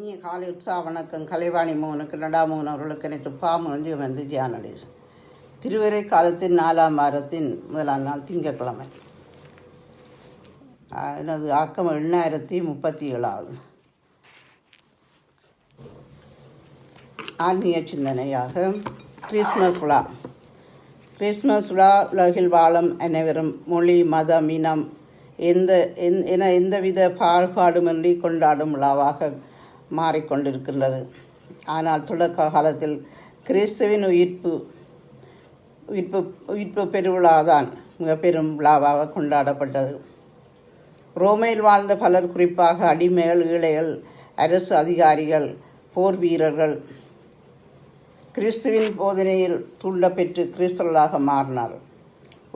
இனிய காலை உற்சாக வணக்கம். கலைவாணி மோகனுக்கு நடாமோகன் அவர்களுக்கு எனக்கு பாமு வந்து ஜியானடேசன் திருவரை காலத்தின் நாலாம் வாரத்தின் முதலாம் நாள் திங்கக்கிழமை எனது ஆக்கம் எண்ணாயிரத்தி முப்பத்தி ஏழாவது. ஆன்மீக சிந்தனையாக கிறிஸ்மஸ் விழா. கிறிஸ்மஸ் விழா உலகில் வாழும் அனைவரும் மொழி மதம் இனம் எந்த என எந்தவித பாகுபாடுமின்றி கொண்டாடும் விழாவாக மாறிக்கொண்டிருக்கின்றது. ஆனால் தொடக்க காலத்தில் கிறிஸ்துவின் உயிர்ப்பு உயிர்ப்பு உயிர்ப்பு பெருவிழாதான் மிக பெரும் விழாவாக கொண்டாடப்பட்டது. ரோமையில் வாழ்ந்த பலர் குறிப்பாக அடிமைகள் ஏழைகள் அரசு அதிகாரிகள் போர் வீரர்கள் கிறிஸ்துவின் போதனையில் தூண்டப்பெற்று கிறிஸ்தவர்களாக மாறினார்.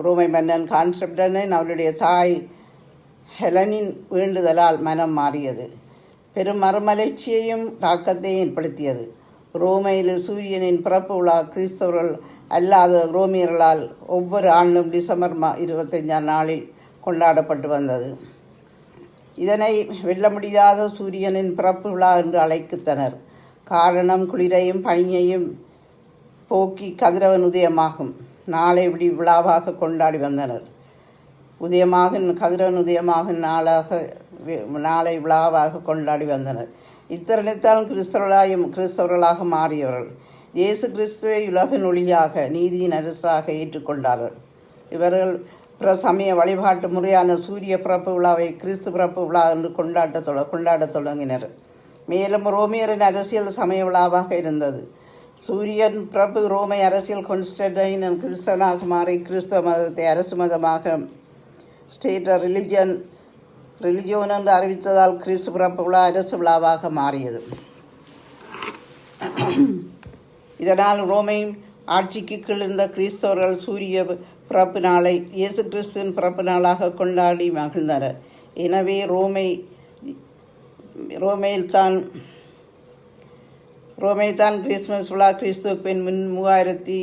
ரோமை மன்னன் கான்செப்டனின் அவருடைய தாய் ஹெலனின் வேண்டுதலால் மனம் மாறியது. பெரும் மறுமலர்ச்சியையும் தாக்கத்தையும் ஏற்படுத்தியது. ரோமையில் சூரியனின் பிறப்பு விழா கிறிஸ்தவர்கள் அல்லாத ரோமியர்களால் ஒவ்வொரு ஆண்டும் டிசம்பர் மா இருபத்தஞ்சாம் நாளில் கொண்டாடப்பட்டு வந்தது. இதனை வெல்ல முடியாத சூரியனின் பிறப்பு விழா என்று அழைக்கத்தனர் காரணம் குளிரையும் பனியையும் போக்கி கதிரவன் உதயமாகும். நாளை இப்படி விழாவாக கொண்டாடி வந்தனர். உதயமாகும் கதிரவன் உதயமாகும் நாளாக நாளை விழாவாக கொண்டாடி வந்தனர். இத்தருணத்தால் கிறிஸ்தவர்களாயும் கிறிஸ்தவர்களாக மாறியவர்கள். இயேசு கிறிஸ்துவை உலகின் ஒளியாக நீதியின் அரசராக ஏற்றுக்கொண்டார்கள். இவர்கள் பிற சமய வழிபாட்டு முறையான சூரிய பிறப்பு விழாவை கிறிஸ்து பிறப்பு விழா என்று கொண்டாட்ட தொட கொண்டாடத் தொடங்கினர். மேலும் ரோமியரின் அரசியல் சமய விழாவாக இருந்தது. சூரியன் பிறப்பு ரோமை அரசியல் கொன்ஸ்டன்டைன் கிறிஸ்தவனாக மாறி கிறிஸ்தவ மதத்தை அரசு மதமாக ஸ்டேட் ரிலிஜன் ரிலிஜியோன் என்று அறிவித்ததால் கிறிஸ்து பிறப்பு விழா அரசு விழாவாக மாறியது. இதனால் ரோமை ஆட்சிக்கு கீழ் இருந்த கிறிஸ்தவர்கள் சூரிய பிறப்பு நாளை இயேசு கிறிஸ்துவின் பிறப்பு நாளாக கொண்டாடி மகிழ்ந்தனர். எனவே ரோமை ரோமையில் தான் ரோமை தான் கிறிஸ்துமஸ் விழா கிறிஸ்துவின் முன் மூவாயிரத்தி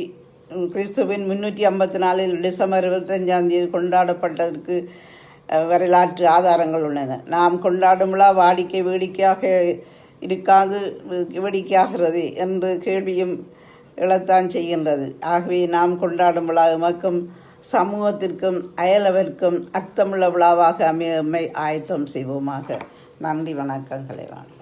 கிறிஸ்துவின் முன்னூற்றி ஐம்பத்தி நாலில் டிசம்பர் இருபத்தஞ்சாம் தேதி கொண்டாடப்பட்டதற்கு வரலாற்று ஆதாரங்கள் உள்ளன. நாம் கொண்டாடும் விழா வாடிக்கை வேடிக்கையாக இருக்காது வேடிக்கையாகிறது என்று கேள்வியும் எழத்தான் செய்கின்றது. ஆகவே நாம் கொண்டாடும் விழா எமக்கும் சமூகத்திற்கும் அயலவர்க்கும் அர்த்தமுள்ள விழாவாக அமைய ஆயத்தம் செய்வோமாக. நன்றி வணக்கம் கலைவாணி